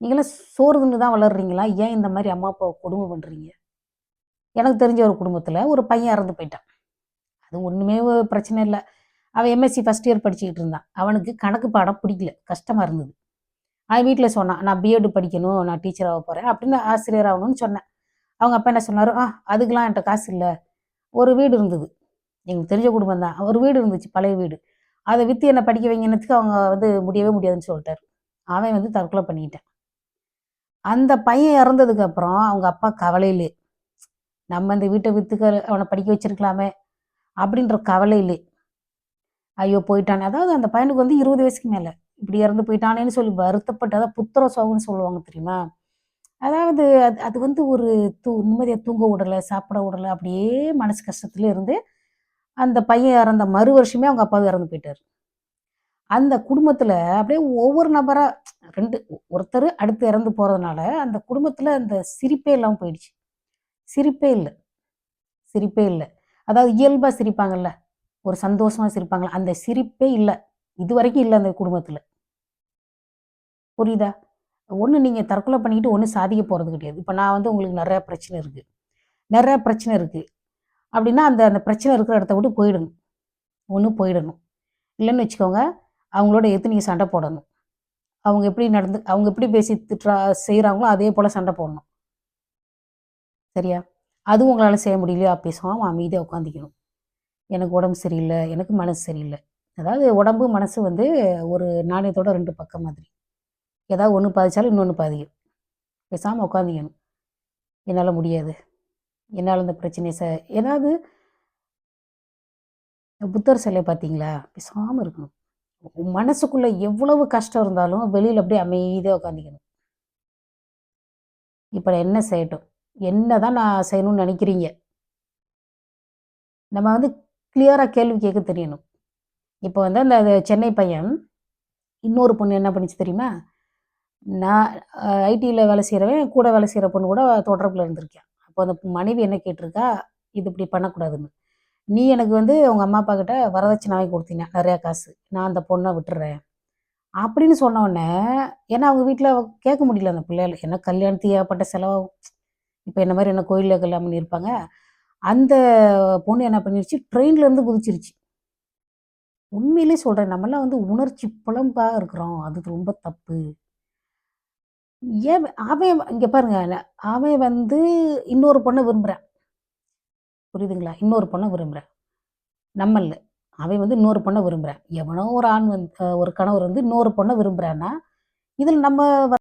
நீங்களாம் சோறு தின்னு தான் வளர்றீங்களா? ஏன் இந்த மாதிரி அம்மா அப்பாவை கொடுமை பண்ணுறீங்க எனக்கு தெரிஞ்ச ஒரு குடும்பத்தில் ஒரு பையன் இறந்து போயிட்டான். அது ஒன்றுமே பிரச்சனை இல்லை. அவன் எம்எஸ்சி ஃபஸ்ட் இயர் படிச்சுக்கிட்டு இருந்தான். அவனுக்கு கணக்கு பாடம் பிடிக்கல. கஷ்டமாக இருந்தது. அவன் வீட்டில் சொன்னான் நான் பிஎட் படிக்கணும். நான் டீச்சர் ஆக போகிறேன் அப்படின்னு ஆசிரியர் ஆகணும்னு சொன்னேன். அவங்க அப்பா என்ன சொன்னார்? ஆ அதுக்கெலாம் என்கிட்ட காசு இல்லை. ஒரு வீடு இருந்தது. எங்களுக்கு தெரிஞ்ச குடும்பம் தான். ஒரு வீடு இருந்துச்சு பழைய வீடு. அதை விற்று என்னை படிக்க வைங்கன்னதுக்கு அவங்க வந்து முடியவே முடியாதுன்னு சொல்லிட்டாரு. அவன் வந்து தற்கொலை பண்ணிக்கிட்டான். அந்த பையன் இறந்ததுக்கு அப்புறம் அவங்க அப்பா கவலையிலே நம்ம இந்த வீட்டை விற்றுக்க அவனை படிக்க வச்சிருக்கலாமே அப்படின்ற கவலையிலே ஐயோ போயிட்டானே. அதாவது அந்த பையனுக்கு வந்து இருபது வயசுக்கு மேலே. இப்படி இறந்து போயிட்டானேன்னு சொல்லி வருத்தப்பட்டு அதாவது புத்திர சோகம்னு சொல்லுவாங்க தெரியுமா? அதாவது அது அது வந்து ஒரு தூ நிம்மதியாக தூங்க விடலை சாப்பிட விடலை அப்படியே மனசு கஷ்டத்துல இருந்து அந்த பையன் இறந்த மறு வருஷமே அவங்க அப்பாவும் இறந்து போயிட்டார். அந்த குடும்பத்தில் அப்படியே ஒவ்வொரு நபராக ரெண்டு ஒருத்தர் அடுத்து இறந்து போகிறதுனால அந்த குடும்பத்தில் அந்த சிரிப்பே இல்லாமல் போயிடுச்சு. சிரிப்பே இல்லை. சிரிப்பே இல்லை. அதாவது இயல்பாக சிரிப்பாங்கல்ல. ஒரு சந்தோஷமாக சிரிப்பாங்கல்ல அந்த சிரிப்பே இல்லை. இது வரைக்கும் இல்லை அந்த குடும்பத்தில். புரியுதா? ஒன்று நீங்கள் தற்கொலை பண்ணிக்கிட்டு ஒன்றும் சாதிக்க போகிறது கிடையாது. இப்போ நான் வந்து உங்களுக்கு நிறையா பிரச்சனை இருக்குது நிறையா பிரச்சனை இருக்குது அப்படின்னா அந்த அந்த பிரச்சனை இருக்கிற இடத்த விட்டு போயிடணும். ஒன்று போயிடணும். இல்லைன்னு வச்சுக்கோங்க அவங்களோட எடுத்து நீங்கள் சண்டை போடணும். அவங்க எப்படி நடந்து அவங்க எப்படி பேசி திட்டுறா செய்கிறாங்களோ அதே போல் சண்டை போடணும். சரியா? அதுவும் உங்களால் செய்ய முடியலையோ? பேசுவான் அமைதியாக உட்காந்துக்கணும் எனக்கு உடம்பு சரியில்லை எனக்கு மனசு சரியில்லை. அதாவது உடம்பு மனசு வந்து ஒரு நாணயத்தோட ரெண்டு பக்கம் மாதிரி. ஏதாவது ஒன்று பாதிச்சாலும் இன்னொன்று பாதிக்கும் பேசாமல் உட்காந்துக்கணும் என்னால் முடியாது. என்னால் இந்த பிரச்சனையை ச ஏதாவது புத்தர் சிலை பார்த்தீங்களா? பேசாமல் இருக்கணும். மனசுக்குள்ள எவ்வளவு கஷ்டம் இருந்தாலும் வெளியில் அப்படியே அமைதியாக உட்காந்துக்கணும் இப்போ நான் என்ன செய்யட்டும்? என்ன தான் நான் செய்யணும்னு நினைக்கிறீங்க? நம்ம வந்து கிளியராக கேள்வி கேட்க தெரியணும். இப்போ வந்து அந்த அது சென்னை பையன் இன்னொரு பொண்ணு என்ன பண்ணிச்சு தெரியுமா? நான் ஐடியில் வேலை செய்கிறவன் கூட வேலை செய்கிற பொண்ணு கூட தொடர்பில் இருந்திருக்கேன். அப்போ அந்த மனைவி என்ன கேட்டிருக்கா? இது இப்படி பண்ணக்கூடாதுன்னு. நீ எனக்கு வந்து உங்கள் அம்மா அப்பா கிட்ட வரதட்சணாவே கொடுத்தீங்க நிறையா காசு. நான் அந்த பொண்ணை விட்டுறேன். அப்படின்னு சொன்னோடனே ஏன்னா அவங்க வீட்டில் கேட்க முடியல அந்த பிள்ளைகள் ஏன்னா கல்யாணத்துக்கு ஏகப்பட்ட செலவாகும். இப்போ என்ன மாதிரி என்ன கோயிலில் கல்யாணம் பண்ணியிருப்பாங்க. அந்த பொண்ணு என்ன பண்ணிருச்சு? ட்ரெயின்லேருந்து குதிச்சிருச்சு. உண்மையிலே சொல்கிறேன் நம்மளாம் வந்து உணர்ச்சி புலம்பாக இருக்கிறோம். அது ரொம்ப தப்பு. ஏன் அவன் இங்கே பாருங்க அவன் வந்து இன்னொரு பொண்ணை விரும்புகிறான் புரியுதுங்களா? இன்னொரு பொண்ணை விரும்புகிறேன் நம்மள. அவன் வந்து இன்னொரு பொண்ணை விரும்புகிறான் எவனோ ஒரு ஆண் வந்து ஒரு கணவர் வந்து இன்னொரு பொண்ணை விரும்புகிறான்னா இதில் நம்ம